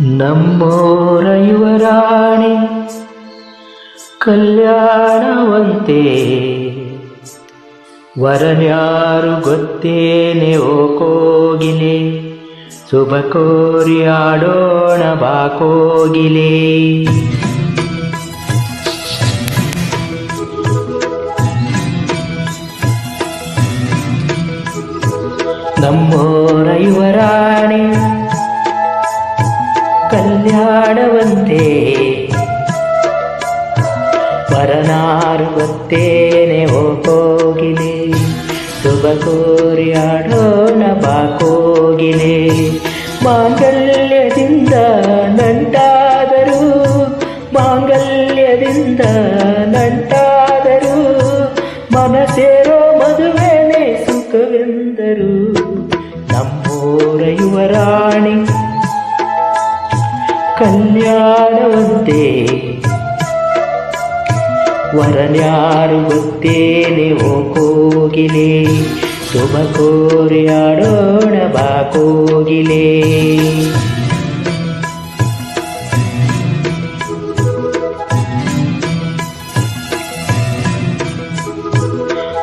ನಮ್ಮೋರ ಯುವರಾಣಿ ಕಲ್ಯಾಣವಂತೆ. ವರನ್ಯಾರು ಗೊತ್ತೇನೆ ಓ ಕೋಗಿಲೆ ಶುಭ ಕೋರಿ ಆಡೋಣ ಬಾ ಕೋಗಿಲೆ. ನಮ್ಮೋರ ಯುವರಾಣಿ ಕಲ್ಯಾಣವಂತೆ ವರನಾರು ಗೊತ್ತೇನೆ ಓ ಕೋಗಿಲೆ ಶುಭ ಕೋರಿ ಆಡೋಣ ಬಾ ಕಲ್ಯಾಣವಂತೆ ವರನ್ಯಾರು ಗೊತ್ತೇನೆ ಓ ಕೋಗಿಲೆ? ಶುಭ ಕೋರಿಯಾಡೋಣ ಬಾ ಕೋಗಿಲೆ.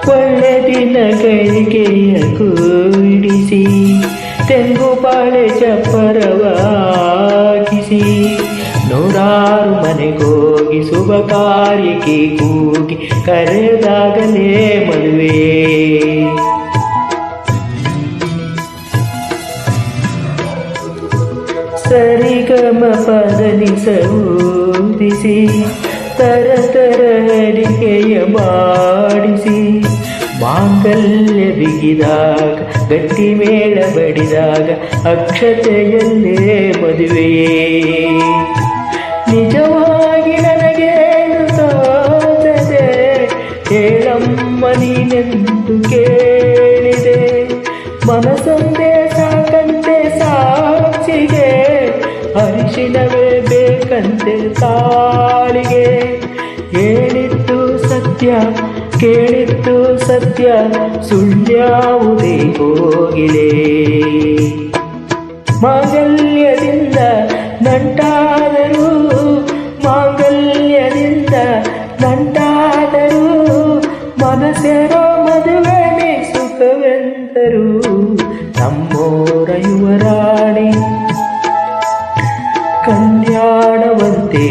ಒಳ್ಳೆ ದಿನಗಳಿಗೆ ಕೂಡಿಸಿ, ತೆಂಗು ಬಾಳೆ ಚಪ್ಪರವಾಗಿಸಿ ಶುಭ ಕಾರ್ಯಕ್ಕೆ ಕೂಗಿ ಕರೆದಾಗಲೇ ಮದುವೆ. ಸರಿಗಮ ಪದನಿಸೂದಿಸಿ ತರ ತರ ಅಡಿಗೆಯ ಮಾಡಿಸಿ, ಮಾಂಗಲ್ಯ ಬಿಗಿದಾಗ, ಗಟ್ಟಿ ಮೇಳ ಬಡಿದಾಗ ಅಕ್ಷತೆಯಲ್ಲೇ ಮದುವೆಯೇ. ನಿಜವಾಗಿ ಹೇಳಮ್ಮ ನೀನೆಂದು ಕೇಳಿದೆ. ಮನಸೊಂದೇ ಸಾಕಂತೆ ಸಾಕ್ಷಿಗೆ, ಅರಿಶಿನವೇ ಬೇಕಂತೆ ತಾಳಿಗೆ. ಹೇಳಿತ್ತು ಸತ್ಯ, ಕೇಳಿತ್ತು ಸತ್ಯ ಸುಳ್ಳ್ಯಾವುದೇ ಹೋಗಿದೆ ಮಾಂಗಲ್ಯದಿಂದ ನಂಟಾದರು ಕಲ್ಯಾಣವಂತೆ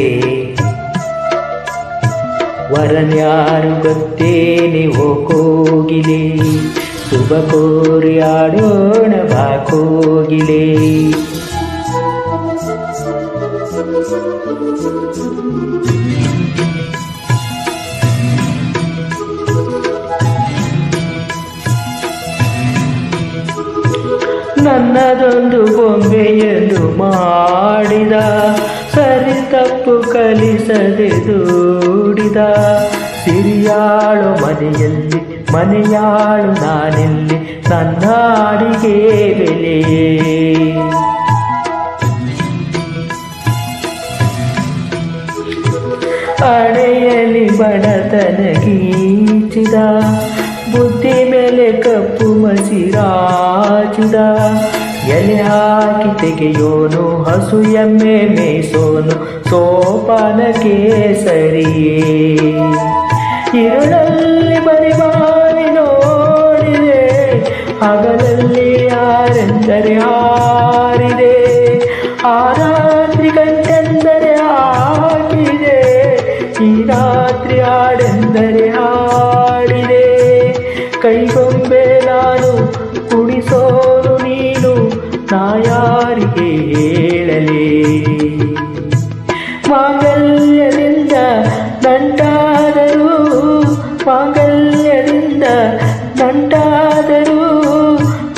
ವರನ್ಯಾರು ಗೊತ್ತೇನೆ ಓ ಕೋಗಿಲೆ. ಶುಭ ಕೋರಿ ಆಡೋಣ ಬಾ ಕೋಗಿಲೆ. ನನ್ನದೊಂದು ಬೊಂಬೆಯನ್ನು ಮಾ ತಪ್ಪು ಕಲಿಸದೆ ದೂಡಿದ ಸಿರಿಯಾಳು ಮನೆಯಲ್ಲಿ ಮನೆಯಾಳು ನಾನೆಲ್ಲಿ ನನ್ನ ಅಡಿಗೆ ಬೆಲೆಯೇ ಅಡೆಯಲಿ ಬಡತನ ಗೀಚಿದ ಬುದ್ಧಿ ಮೇಲೆ ಕಪ್ಪು ಮಸಿರಾಚಿದ ಎಲೆ ಹಾಕಿ ತೆಗೆಯೋನು ಹಸು ಎಮ್ಮೆ ಮೇಸೋನು ಸೋಪಾನ ಕೇಸರಿಯೇ. ಇರುಳಲ್ಲಿ ಬರಿಬಾರಿ ನೋಡಿದೆ, ಹಗಲಲ್ಲಿ ಯಾರೆಂದರೆ ಹಾರಿದೆ. ಆ ರಾತ್ರಿ ಕಂಟೆಂದರೆ ಹಾಕಿದೆ, ಈ ರಾತ್ರಿ ಹಾಡೆಂದರೆ ಹಾ ನಾ ಯಾರಿಗೆ ಹೇಳಲೇ ಮಾಂಗಲ್ಯದಿಂದ ನಂಟಾದರು ಮಾಂಗಲ್ಯದಿಂದ ನಂಟಾದರು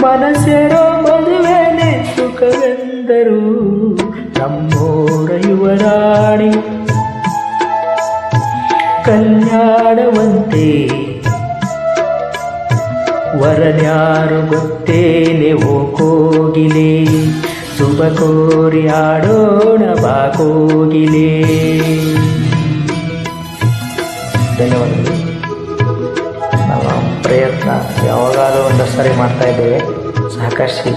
ಮನಸ್ಸೆರೋ ಮದುವೆನೆ ಸುಖವೆಂದರು ನಮ್ಮೋರ ಯುವರಾಣಿ ಕಲ್ಯಾಣವಂತೆ ವರನ್ಯಾರು ಗೊತ್ತೇನೆ ಓ ಕೋಗಿಲೆ. ಶುಭ ಕೋರಿ ಆಡೋಣ, ಬಾ ಕೋಗಿಲೆ. ಧನ್ಯವಾದಗಳು. ನಮ್ಮ ಪ್ರಯತ್ನ ಯಾವಾಗಾದರೂ ಒಂದು ಸರಿ ಮಾಡ್ತಾ ಇದ್ದೇವೆ. ಸಹಕರಿಸಿ